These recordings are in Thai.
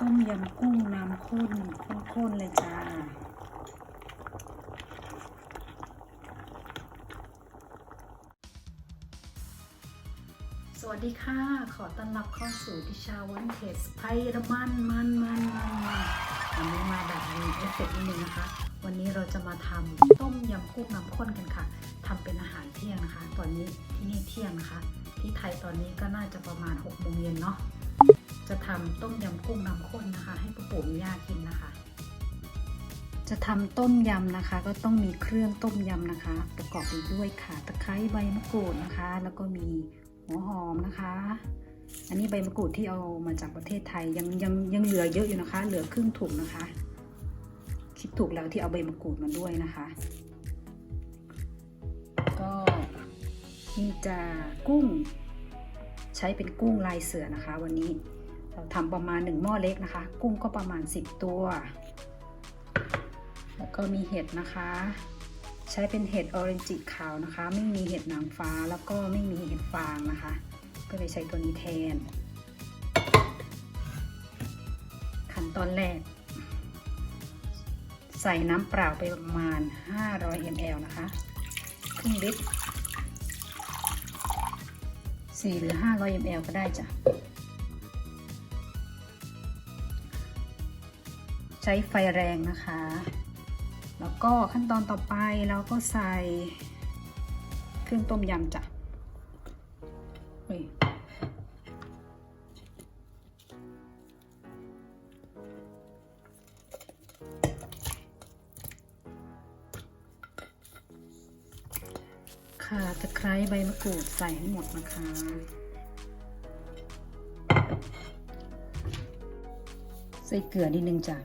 ต้มยำกุ้งน้ำข้นข้นๆเลยจ้าสวัสดีค่ะ ขอต้อนรับเข้าสู่ดิชาวันเทสไพรมันมันมันมันมันวันนี้มาแบบมีเอฟเฟกต์นิดนึงนะคะ วันนี้เราจะมาทำต้มยำกุ้งน้ำข้นกันค่ะทำเป็นอาหารเที่ยงนะคะ ตอนนี้ที่นี่เที่ยงนะคะ ที่ไทยตอนนี้ก็น่าจะประมาณ6โมงเย็นเนาะ จะทำต้มยำกุ้งน้ำข้นนะคะ ให้ปู่ปู่ย่ากินนะคะ จะทำต้มยำนะคะ ก็ต้องมีเครื่องต้มยำนะคะ ประกอบไปด้วยข่าตะไคร้ใบมะกรูดนะคะ แล้วก็มีหัวหอมนะคะ อันนี้ใบมะกรูดที่เอามาจากประเทศไทยยังยังยังเหลือเยอะอยู่นะคะ เหลือครึ่งถุงนะคะ คิดถูกแล้วที่เอาใบมะกรูดมาด้วยนะคะ ก็นี่จะกุ้งใช้เป็นกุ้งลายเสือนะคะวันนี้ เราทำประมาณ 1 หม้อเล็กนะคะ กุ้งก็ประมาณ 10 ตัว แล้วก็มีเห็ดนะคะ ใช้เป็นเห็ดออเรนจิขาวนะคะ ไม่มีเห็ดนางฟ้าแล้วก็ไม่มีเห็ดฟางนะคะ ก็เลยใช้ตัวนี้แทน ขั้นตอนแรก ใส่น้ำเปล่าไปประมาณ 500 ml นะคะครึ่งลิตร4หรือ 500 ml ก็ได้จ้ะ ใช้ไฟแรงนะคะ แล้วก็ขั้นตอนต่อไปเราก็ใส่เครื่องต้มยำจ้ะเฮ้ยค่ะตะไคร้ใบมะกรูดใส่ให้หมดนะคะใส่เกลือนิดนึงจ้ะ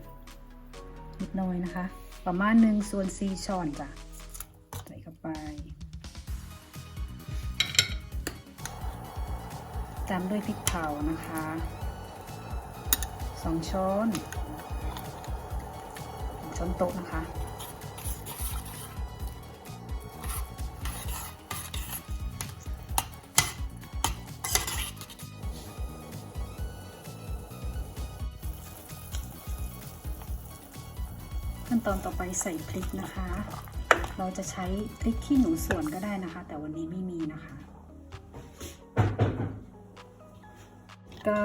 นิดหน้อยนะคะ ประมาณหนึ่งส่วนสี่ช้อนจ้ะใส่เข้าไป ตามด้วยพริกเผานะคะสองช้อนหนึ่งช้อนโต๊ะนะคะ ตอนต่อไปใส่พริกนะคะ เราจะใช้พริกขี้หนูส่วนก็ได้นะคะ แต่วันนี้ไม่มีนะคะ ก็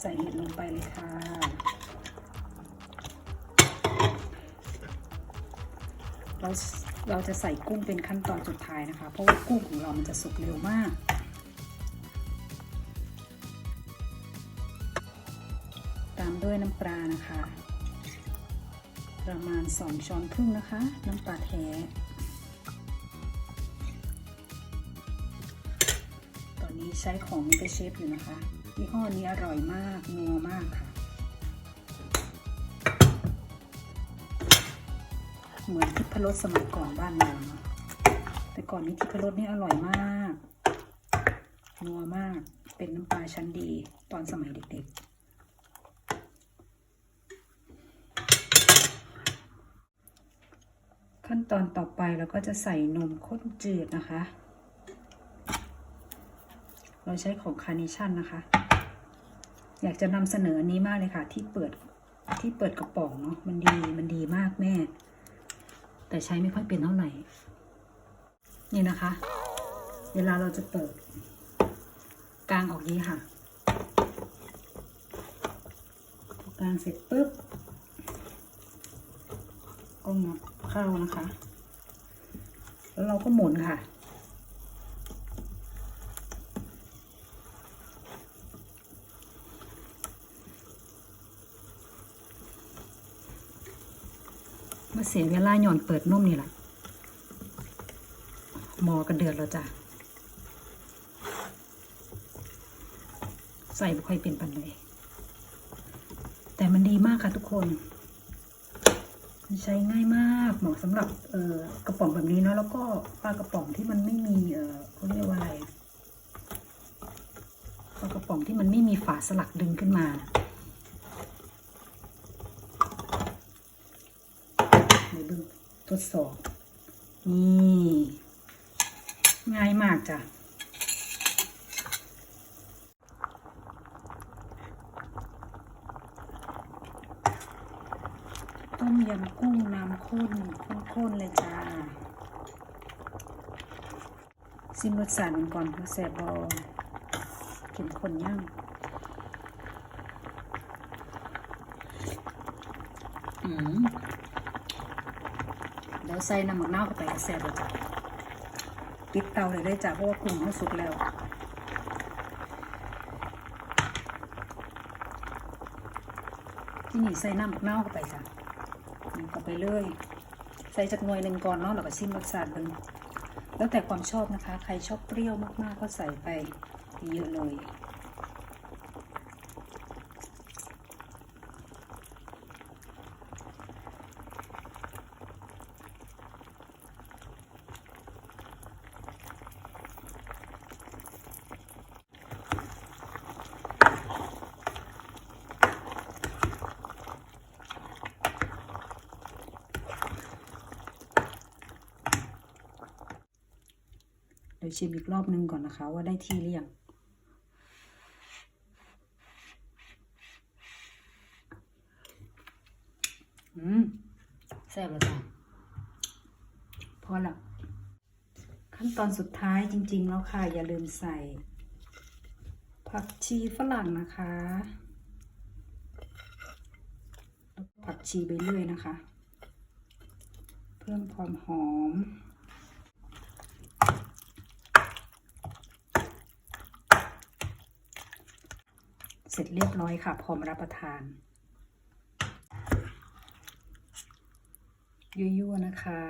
ใส่เห็ดลงไปเลยค่ะ เราเราจะใส่กุ้งเป็นขั้นตอนสุดท้ายนะคะ เพราะว่ากุ้งของเรามันจะสุกเร็วมากตามด้วยน้ำปลานะคะ ประมาณ 2 ช้อนครึ่งนะคะ น้ำปลาแท้ตอนนี้ใช้ของมิเตเชฟอยู่นะคะยี่ห้อนี้อร่อยมากนัวมากค่ะ เหมือนทิพรสสมัยก่อนบ้านเราเนอะแต่ก่อนนี้ทิพรสนี่อร่อยมากนัวมากเป็นน้ำปลาชั้นดีตอนสมัยเด็กๆ ขั้นตอนต่อไปเราก็จะใส่นมข้นจืดนะคะ เราใช้ของคาร์เนชั่นนะคะ อยากจะนำเสนออันนี้มากเลยค่ะ ที่เปิดที่เปิดกระป๋องเนาะมันดีมันดีมากแม่ แต่ใช้ไม่ค่อยเป็นเท่าไหร่ นี่นะคะ เวลาเราจะเปิด กลางออกนี้ค่ะกลางเสร็จปุ๊บ ก็งับเข้านะคะ แล้วเราก็หมุนค่ะ มาเสียเวลาหย่อนเปิดนุ่มนี่แหละหมอกันเดือดแล้วจ้ะ ใส่บุค่อยเป็นปันเลยแต่มันดีมากค่ะทุกคน ใช้ง่ายมากเหมาะสำหรับเออกระป๋องแบบนี้เนาะแล้วก็ปลากระป๋องที่มันไม่มีเออเขาเรียกว่าอะไรปลากระป๋องที่มันไม่มีฝาสลักดึงขึ้นมา ในเบื้องทดสอบนี่ง่ายมากจ้ะ น ต้ม ยำกุ้งน้ำข้นข้นๆเลยจ้าซิมรสชาติมันก่อนคือแซ่บบอเข็มข้นย่างอืมเดี๋ยวใส่น้ำหมักน้าวเข้าไปแซ่บเลยจ้ะปิดเตาเลยได้จ้ะเพราะว่ากุ้งเขาสุกแล้วที่นี่ใส่น้ำหมักเน่าวเข้าไปจ้ะ เข้าไปเลย ใส่จากหน่วยหนึ่งก่อนเนาะแล้วก็ชิมรสชาติดูแล้วแต่ความชอบนะคะ ใครชอบเปรี้ยวมากๆก็ใส่ไปเยอะเลย ดี๋ยวชิมอีกรอบนึงก่อนนะคะ ว่าได้ที่หรือยังอืมแซ่บแล้วจ้ะพอละขั้นตอนสุดท้ายจริง ๆ แล้วค่ะ อย่าลืมใส่ ผักชีฝรั่งนะคะผักชีไปเรื่อยนะคะ เพิ่มความหอม เสร็จเรียบร้อยค่ะ พร้อมรับประทาน ยั่วๆนะคะ